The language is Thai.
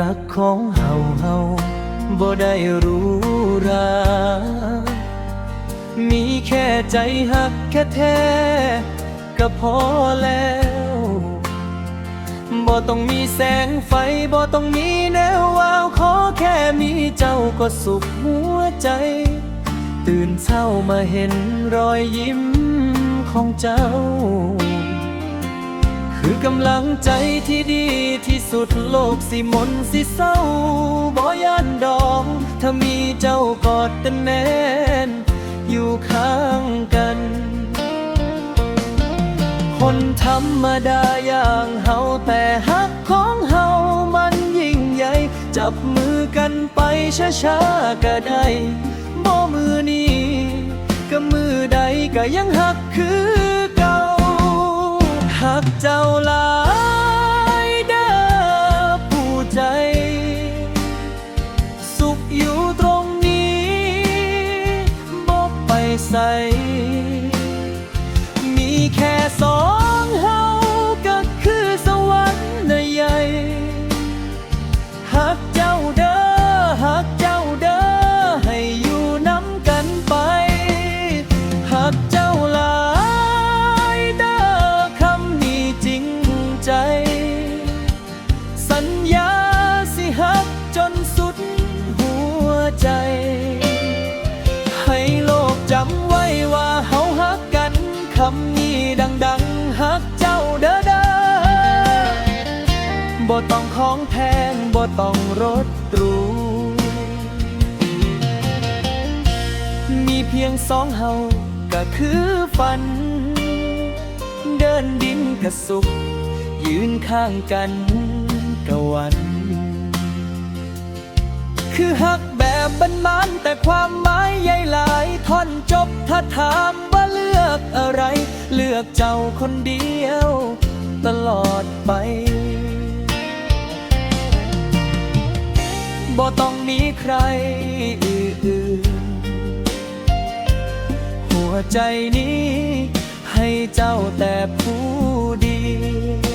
รักของเฮาเฮาบ่ได้รู้รา มีแค่ใจหักแค่แท้ก็พอแล้วบ่ต้องมีแสงไฟบ่ต้องมีแนววาวขอแค่มีเจ้าก็สุขหัวใจ ตื่นเช้ามาเห็นรอยยิ้มของเจ้า กำลังใจที่ดีที่สุดโลกสิมนสิเศร้าบ่ย่านดอง ถ้ามีเจ้ากอดกันแน่น อยู่ข้างกัน คนธรรมดาอย่างเฮาแต่ฮักของเฮามันยิ่งใหญ่ จับมือกันไปช้าๆก็ได้บ่มือนี้ก็มือใดก็ยังฮักคือ ก่าฮักเจ้าหลายเด้อผู้ใจ สุขอยู่ตรงนี้บ่ไปใส่ ว่าเฮาฮักกันคำนี้ดังๆฮักเจ้าเด้อเด้อบ่ต้องของแพงบ่ต้องรถหรูมีเพียงสองเฮาก็คือฝัน เดินดินกระสุกยืนข้างกันกะวัน คือฮักแบบบ้านแต่ความหมายใหญ่หลายท่อนจบถ้าถามว่าเลือกอะไร เลือกเจ้าคนเดียว ตลอดไปบ่ต้องมีใครอื่น หัวใจนี้ให้เจ้าแต่ผู้เดียว